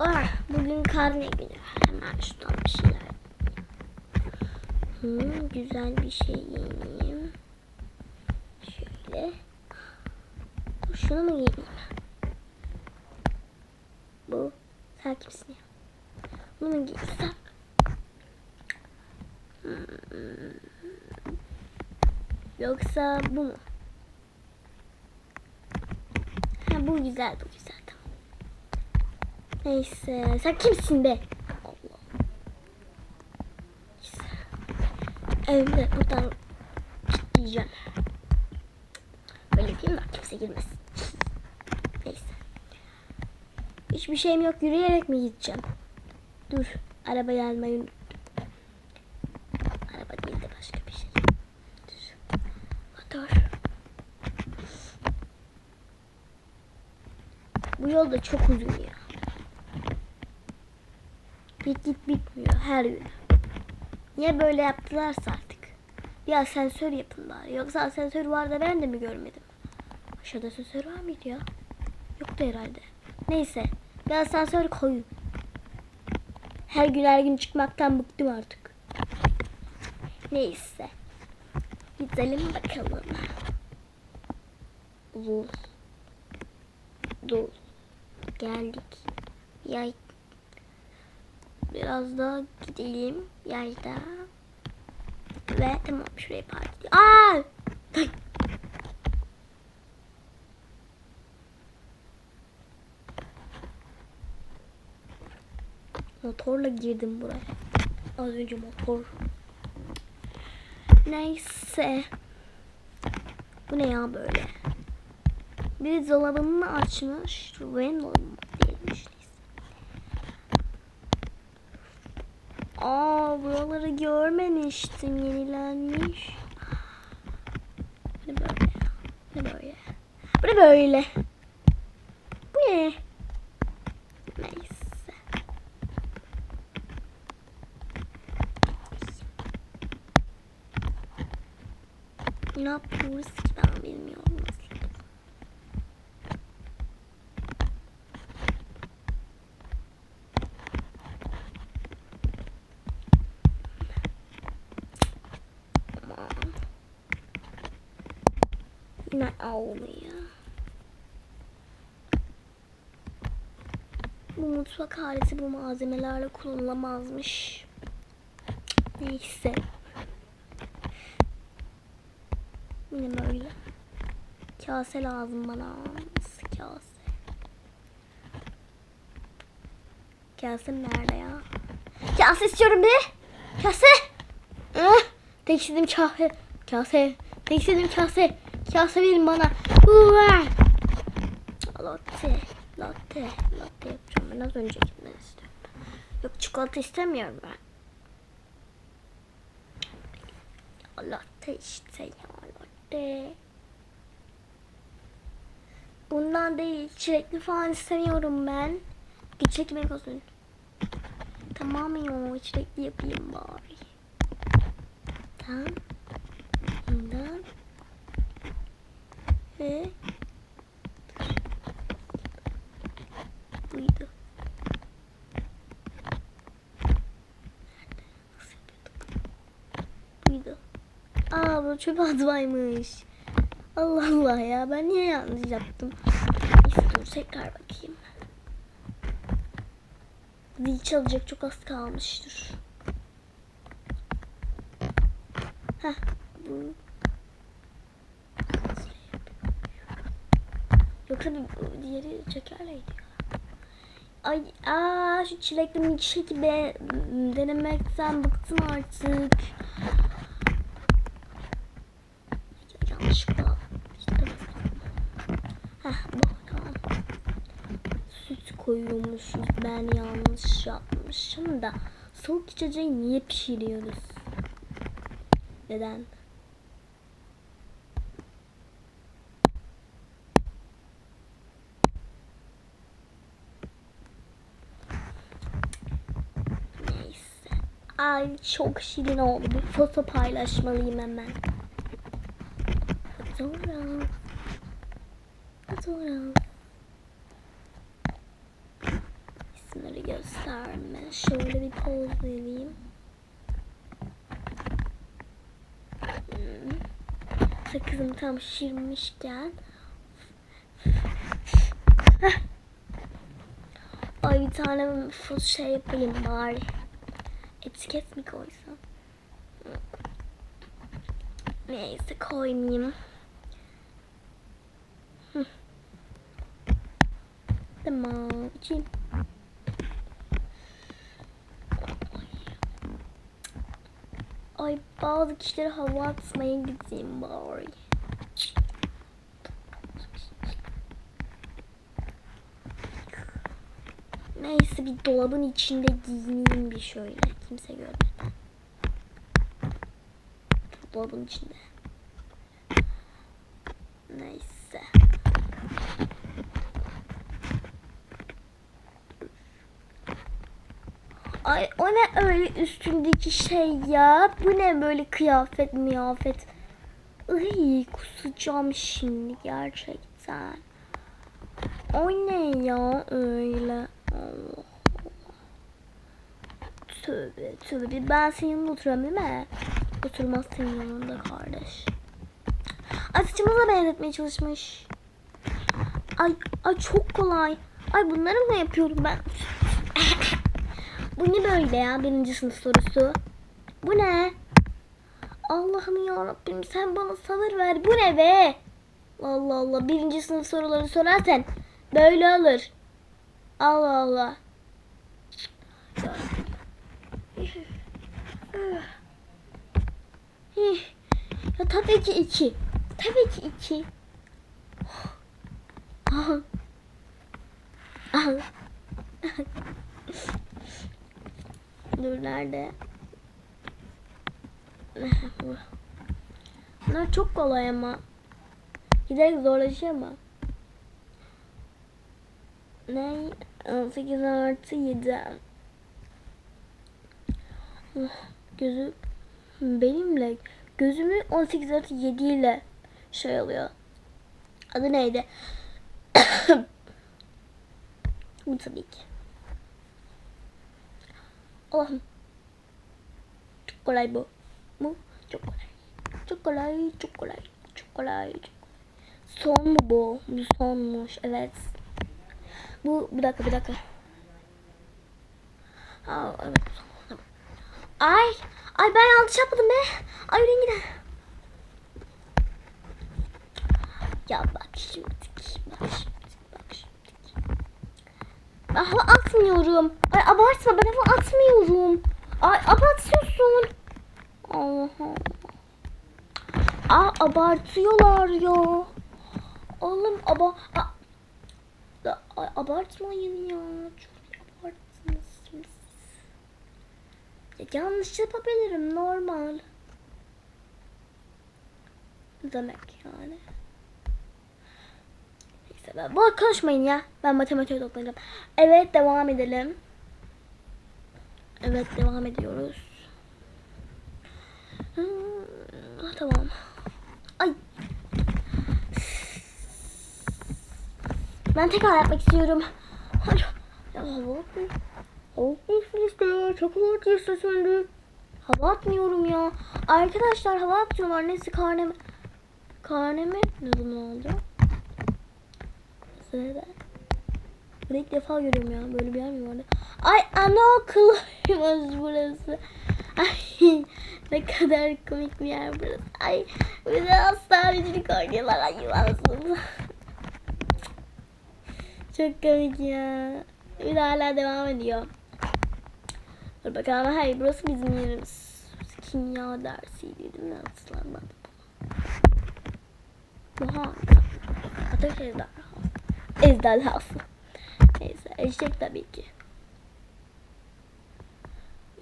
Ah, bugün karne günü. Hemen şuradan bir şeyler. Hmm, güzel bir şey giyineyim. Şöyle. Şunu mu giyeyim? Bu. Sen kimsin ya? Bunu mu giysem? Yoksa bu mu? Ha, bu güzel bu güzel. Neyse sen kimsin be? Allah. Neyse. Evde buradan gideceğim. Böyle değil mi? Kimse girmesin. Neyse. Hiçbir şeyim yok. Yürüyerek mi gideceğim? Dur. Arabayı almayı unuttum. Araba değil de başka bir şey. Dur. Motor. Bu yol da çok uzun ya. Git git bitmiyor her gün. Niye böyle yaptılarsa artık. Bir asansör yapın bari. Yoksa asansör var da ben de mi görmedim? Aşağıda asansör var mıydı ya? Yoktu herhalde. Neyse. Bir asansör koyun. Her gün her gün çıkmaktan bıktım artık. Neyse. Gidelim bakalım. Dur. Dur. Geldik. Yay. Biraz daha gidelim. Yayda. Ve tamam şuraya park. Aa! Motorla girdim buraya. Az önce motor. Neyse. Bu ne ya böyle? Bir dolabını açmış. Random mu değilmiş. Neyse. Aa buraları görmemiştim. Yenilenmiş. Ne böyle? Ne böyle? Bu ne böyle? Bu ne? Neyse. Ne yapıyoruz ki ben bilmiyorum aslında. Aman. Yine olmuyor. Bu mutfak aleti bu malzemelerle kullanılamazmış. Neyse. Yine böyle. Kase lazım bana. Nasıl kase? Kasem nerede ya? Kase istiyorum be. Kase. Ah, tek istediğim kase. Kase. Tek istediğim kase. Kase verin bana. Uva. Latte. Latte. Latte yapacağım. Ben az öncekinden istiyorum. Yok çikolata istemiyorum ben. Latte işte ya latte. Bundan değil. Çilekli falan istemiyorum ben. Bir beni olsun. Tamam ya çilekli yapayım bari. Tamam. Bundan. Ve buydu. Buydu. Aa bu çöp atmaymış. Allah Allah ya ben niye yanlış yaptım? Dur tekrar bakayım. Zil çalacak çok az kalmıştır. Heh bu. Bir, diğeri çekerleydi ya. Ay aa şu çilekli milkshake be denemekten bıktım artık. Yanlışlıkla. Heh tamam. Süt koyuyormuşuz. Ben yanlış yapmışım da. Soğuk içeceği niye pişiriyoruz? Neden? Neyse. Ay çok şirin oldu. Bir foto paylaşmalıyım hemen. Fotoğraf. Fotoğraf. İsimleri gösterme. Şöyle bir poz vereyim. Hmm. Sakızım tam şişirmişken. Ay bir tane şey yapayım bari. Etiket mi koysam? Neyse koymayayım. Hı. Tamam. içeyim. Ay bazı kişilere hava atmaya gideyim bari. Neyse bir dolabın içinde giyineyim bir şöyle. Kimse görmeden. Dolabın içinde. Neyse. Ay o ne öyle üstündeki şey ya? Bu ne böyle kıyafet miyafet? Iy kusacağım şimdi gerçekten. O ne ya öyle? Allah. Tövbe tövbe. Ben senin yanında oturuyorum değil mi? Oturmaz senin yanında kardeş. Da benzetmeye çalışmış. Ay, ay çok kolay. Ay bunları mı yapıyorum ben? Bu ne böyle ya birinci sınıf sorusu? Bu ne? Allah'ım ya Rabbim sen bana sabır ver. Bu ne be? Allah Allah birinci sınıf soruları sorarsan böyle olur. Allah Allah. Ya tabii ki iki. Tabii ki iki. Al. Dur nerede? Bunlar çok kolay ama. Giderek zorlaşıyor ama. Ne? 18 artı 7. Gözü benimle gözümü 18 artı 7 ile şey oluyor. Adı neydi? Bu tabii ki. Allah'ım. Çok kolay bu. Bu çok kolay. Çok kolay, çok kolay, çok kolay. Çok kolay. Son mu bu? Bu sonmuş. Evet. Bu bir dakika bir dakika. Aa, evet. Ay, ay ben yanlış yapmadım be. Ay rengi de. Ya bak şimdi, bak şimdi, bak şimdi. Ben hava atmıyorum. Ay abartma ben hava atmıyorum. Ay abartıyorsun. Allah. Aa abartıyorlar ya. Oğlum aba a, ay, abartmayın ya. Çok abarttınız. Ya, yanlış yapabilirim normal. Demek yani. Neyse ben bu konuşmayın ya. Ben matematiğe toplayacağım. Evet devam edelim. Evet devam ediyoruz. Hmm, tamam. Ay. Ben tekrar yapmak istiyorum. Ay. Ya. Çok hava atıyorsun şimdi. Hava atmıyorum ya. Arkadaşlar hava atıyorlar. Neyse karnemi. Karnemi ne zaman oldu? Sırada. Bunu ilk defa görüyorum ya. Böyle bir yer mi vardı? Ay anaokuluymuş burası. Ay ne kadar komik bir yer burası. Ay bir de hastanecilik oynuyorlar. Ay yuvansız. Çok komik ya. Bir de hala devam ediyor. Dur bakalım. Hayır burası bizim yerimiz. Kimya dersiydi değil mi? Hatırlamadım. Hangisi? Ateş ejderhası. Ejderhası. Neyse eşek tabii ki.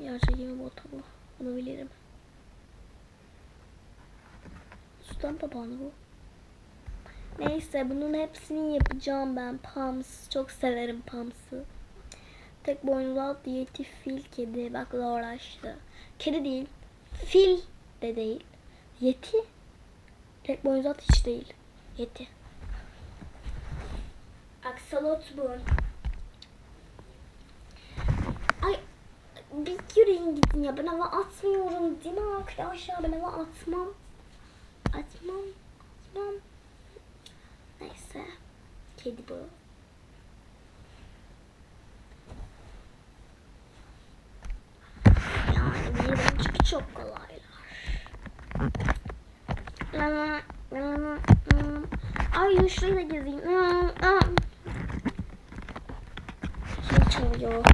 Yer çekimi botu bu. Bunu bilirim. Sultan papağanı bu. Neyse bunun hepsini yapacağım ben. Pams. Çok severim Pams'ı. Tek boynuzlu alt diyeti fil kedi. Bak uğraştı. Kedi değil. Fil de değil. Yeti. Tek boynuzlu at hiç değil. Yeti. Aksalot bu. atmayın gidin ya. Ben hava atmıyorum değil mi arkadaşlar? Ben hava atmam. Atmam. Atmam. Kedi bu. Yani çünkü çok kolaylar. Ay da gezeyim. Şey çalıyor.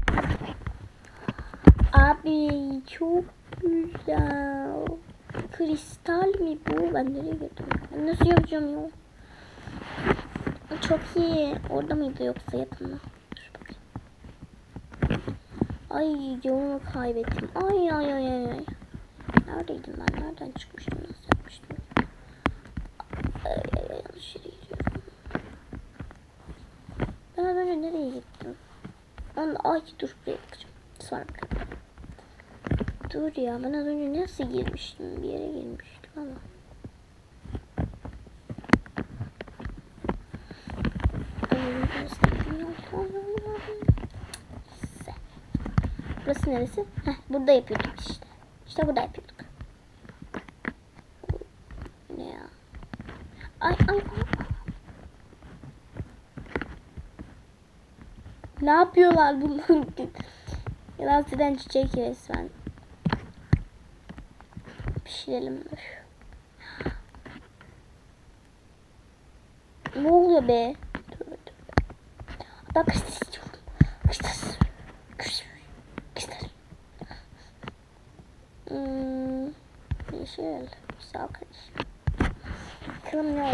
Abi çok güzel. Kristal mi bu? Ben nereye götürdüm? Ben nasıl yapacağım ya? Çok iyi. Orada mıydı yoksa? Dur bakayım. Ay yolumu kaybettim. Ay ay ay ay. ay. Neredeydim ben? Nereden çıkmıştım? Nasıl yapmıştım? Ay ay ay yanlış yere gidiyorum. Ben az önce nereye gittim? Ben ay dur buraya bakacağım. Sonra bakalım. Dur ya ben az önce nasıl girmiştim? Bir yere girmiştim ama. Ay, burası Neyse. Neresi? Heh, burada yapıyorduk işte. İşte burada yapıyorduk. Ne ya? Ay ay ay. Ne yapıyorlar bunlar? Yalan tren çiçek resmen. Pişirelim. Ne oluyor be? Tövbe tövbe. Ben kışta istiyorum. Kışta. Hmm. Yeşil. Güzel kardeşim. Bakalım ne.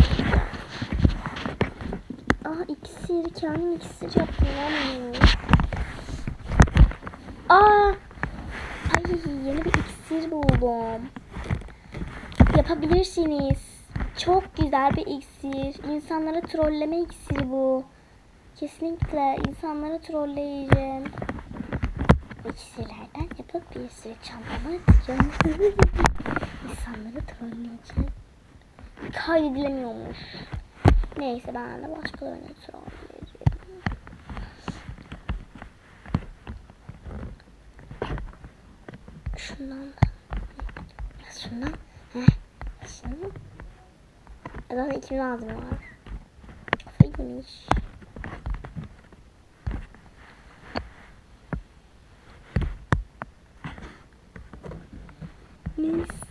Aa iksir. Kendim iksir yaptım. lan. Aa. Ay yeni bir iksir buldum. Yapabilirsiniz. Çok güzel bir iksir. İnsanları trolleme iksiri bu. Kesinlikle insanları trolleyeceğim. Sürü çantama atacağım. İnsanları trolleyeceğim. Kaydedilemiyormuş. Neyse ben de başkalarını trolleyeceğim. Şundan da. Şundan. Heh. Şundan. Zaten iki lazım var. Kafaymış.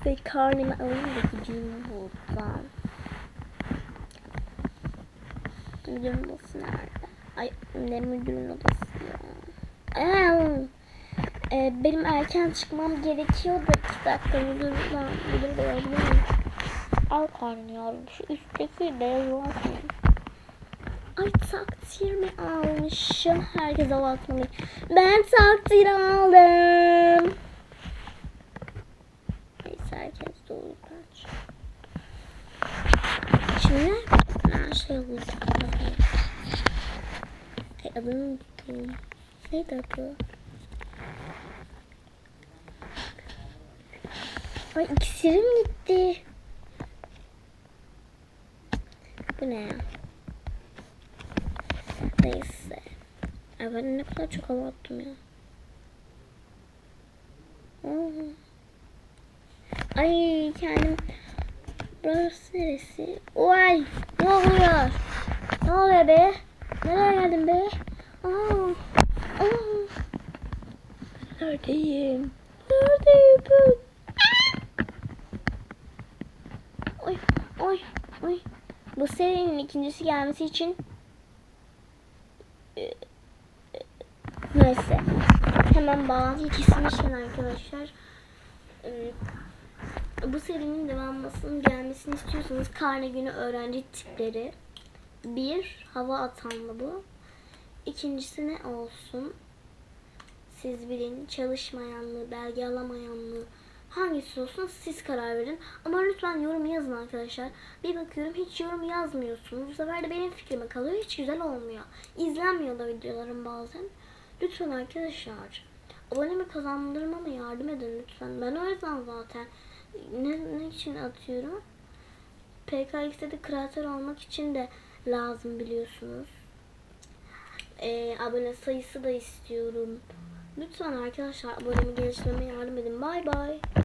Neyse karnımı alayım da gideyim buradan. Müdürün odası nerede? Ay ne müdürün odası ya. Aa, e, benim erken çıkmam gerekiyor da iki dakika müdürden müdür de? Al karnıyorum şu üstteki de yazılan Ay takdir mi almışım? Herkes hava atmalı. Ben takdir aldım. Neyse herkes dolu bence. Şimdi ben şey alacağım. Ay adını unuttum. Neydi adı? Ay iksirim gitti. Bu ne ya? Neyse. Ay ben ne kadar çok hava attım ya. Ay kendim. Burası neresi? Oy! Ne oluyor? Ne oluyor be? Nereye geldin be? Aa! Aa! Neredeyim? Neredeyim ben? Oy! Oy! Oy! Bu serinin ikincisi gelmesi için e, e, neyse hemen bağlantıyı kesilmişken arkadaşlar e, bu serinin devamlısının gelmesini istiyorsanız karne günü öğrenci tipleri. Bir hava atanlı bu. İkincisi ne olsun? Siz bilin çalışmayanlı belge alamayanlı. Hangisi olsun? Siz karar verin. Ama lütfen yorum yazın arkadaşlar. Bir bakıyorum hiç yorum yazmıyorsunuz. Bu sefer de benim fikrime kalıyor. Hiç güzel olmuyor. İzlenmiyor da videolarım bazen. Lütfen arkadaşlar abonemi kazandırmama yardım edin lütfen. Ben o yüzden zaten ne, ne için atıyorum PKX'de de kreatör olmak için de lazım biliyorsunuz. Ee, abone sayısı da istiyorum. Lütfen arkadaşlar abonemi geliştirmeme yardım edin. Bay bay.